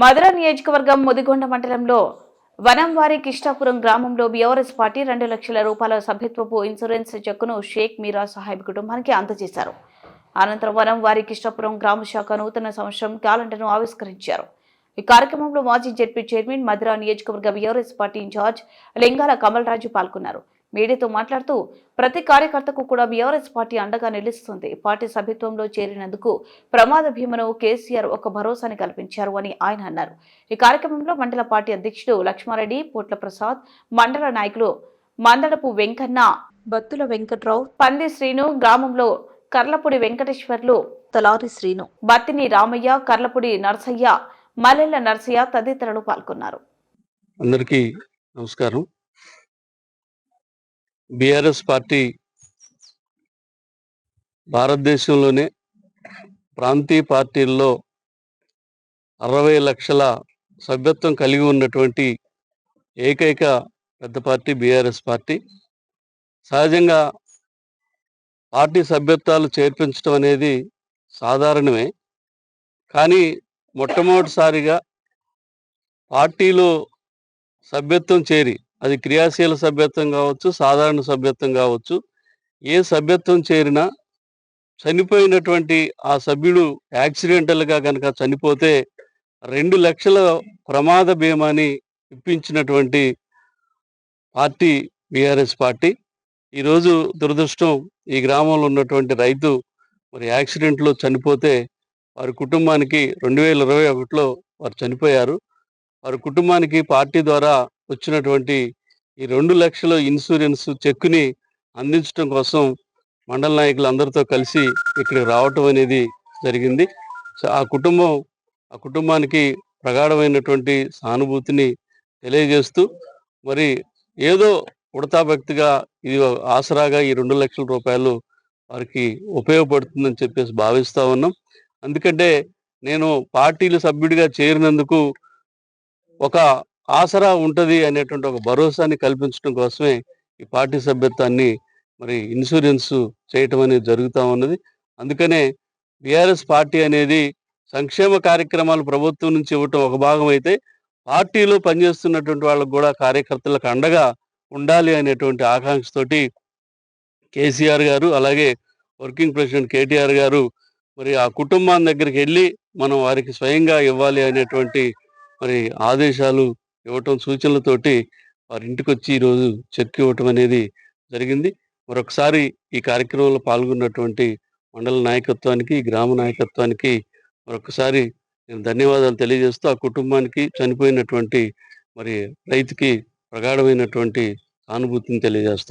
మధుర నియోజకవర్గం ముదిగొండ మండలంలో వనంవారి కిష్టాపురం గ్రామంలో బీఆర్ఎస్ పార్టీ రెండు లక్షల రూపాయల సభ్యత్వపు ఇన్సూరెన్స్ చెక్కును షేక్ మీరా సాహెబ్ కుటుంబానికి అందజేశారు. అనంతరం వనంవారి కిష్టాపురం గ్రామ శాఖ నూతన సంవత్సరం క్యాలెండర్ను ఆవిష్కరించారు. ఈ కార్యక్రమంలో మాజీ జెడ్పీ చైర్మన్ మధుర నియోజకవర్గ BRS party in-charge Lingala Kamal Raju పాల్గొన్నారు. మీడియాతో మాట్లాడుతూ ప్రతి కార్యకర్తకు కూడా బీఆర్ఎస్ పార్టీ అండగా నిలుస్తుంది. పార్టీ సభ్యత్వంలో చేరినందుకు ప్రమాద భీమను కేసీఆర్ ఒక భరోసాని కల్పించారు అని ఆయన అన్నారు. ఈ కార్యక్రమంలో మండల పార్టీ అధ్యక్షుడు లక్ష్మారెడ్డి పోట్ల ప్రసాద్ మండల నాయకులు మందడపు వెంకన్న బత్తుల వెంకట్రావు పంది శ్రీను గ్రామంలో కర్లపూడి వెంకటేశ్వర్లు తలారి శ్రీను బత్తిని రామయ్య కర్లపూడి నర్సయ్య మల్లెల నర్సయ్య తదితరులు పాల్గొన్నారు. అందరికీ నమస్కారం. బీఆర్ఎస్ పార్టీ భారతదేశంలోనే ప్రాంతీయ పార్టీల్లో అరవై లక్షల సభ్యత్వం కలిగి ఉన్నటువంటి ఏకైక పెద్ద పార్టీ బీఆర్ఎస్ పార్టీ. సహజంగా పార్టీ సభ్యత్వాలు చేర్పించడం అనేది సాధారణమే. కానీ మొట్టమొదటిసారిగా పార్టీలో సభ్యత్వం చేరి అది క్రియాశీల సభ్యత్వం కావచ్చు సాధారణ సభ్యత్వం కావచ్చు. ఏ సభ్యత్వం చేరినా చనిపోయినటువంటి ఆ సభ్యుడు యాక్సిడెంటల్గా కనుక చనిపోతే రెండు లక్షల ప్రమాద బీమాని ఇప్పించినటువంటి పార్టీ బీఆర్ఎస్ పార్టీ. ఈరోజు దురదృష్టం ఈ గ్రామంలో ఉన్నటువంటి రైతు మరి యాక్సిడెంట్లో చనిపోతే వారి కుటుంబానికి రెండు వేల ఇరవై ఒకటిలో వారు చనిపోయారు. వారి కుటుంబానికి పార్టీ ద్వారా వచ్చినటువంటి ఈ రెండు లక్షల ఇన్సూరెన్స్ చెక్కుని అందించడం కోసం మండల నాయకులు అందరితో కలిసి ఇక్కడికి రావటం అనేది జరిగింది. సో ఆ కుటుంబం ఆ కుటుంబానికి ప్రగాఢమైనటువంటి సానుభూతిని తెలియజేస్తూ మరి ఏదో ఉడతాభక్తిగా ఇది ఆసరాగా ఈ రెండు లక్షల రూపాయలు వారికి ఉపయోగపడుతుందని చెప్పేసి భావిస్తా ఉన్నాం. అందుకంటే నేను పార్టీలు సభ్యుడిగా చేరినందుకు ఒక ఆసరా ఉంటుంది అనేటువంటి ఒక భరోసాని కల్పించడం కోసమే ఈ పార్టీ సభ్యత్వాన్ని మరి ఇన్సూరెన్స్ చేయటం అనేది జరుగుతూ ఉన్నది. అందుకనే బీఆర్ఎస్ పార్టీ అనేది సంక్షేమ కార్యక్రమాలు ప్రభుత్వం నుంచి ఇవ్వటం ఒక భాగం అయితే పార్టీలో పనిచేస్తున్నటువంటి వాళ్ళకు కూడా కార్యకర్తలకు అండగా ఉండాలి అనేటువంటి ఆకాంక్షతోటి కేసీఆర్ గారు అలాగే వర్కింగ్ ప్రెసిడెంట్ కేటీఆర్ గారు మరి ఆ కుటుంబాన్ని దగ్గరికి వెళ్ళి మనం వారికి స్వయంగా ఇవ్వాలి అనేటువంటి మరి ఆదేశాలు ఇవ్వటం సూచనలతోటి వారి ఇంటికి వచ్చి ఈరోజు చెక్ ఇవ్వటం అనేది జరిగింది. మరొకసారి ఈ కార్యక్రమంలో పాల్గొన్నటువంటి మండల నాయకత్వానికి గ్రామ నాయకత్వానికి మరొకసారి నేను ధన్యవాదాలు తెలియజేస్తూ ఆ కుటుంబానికి చనిపోయినటువంటి మరి రైతుకి ప్రగాఢమైనటువంటి సానుభూతిని తెలియజేస్తాం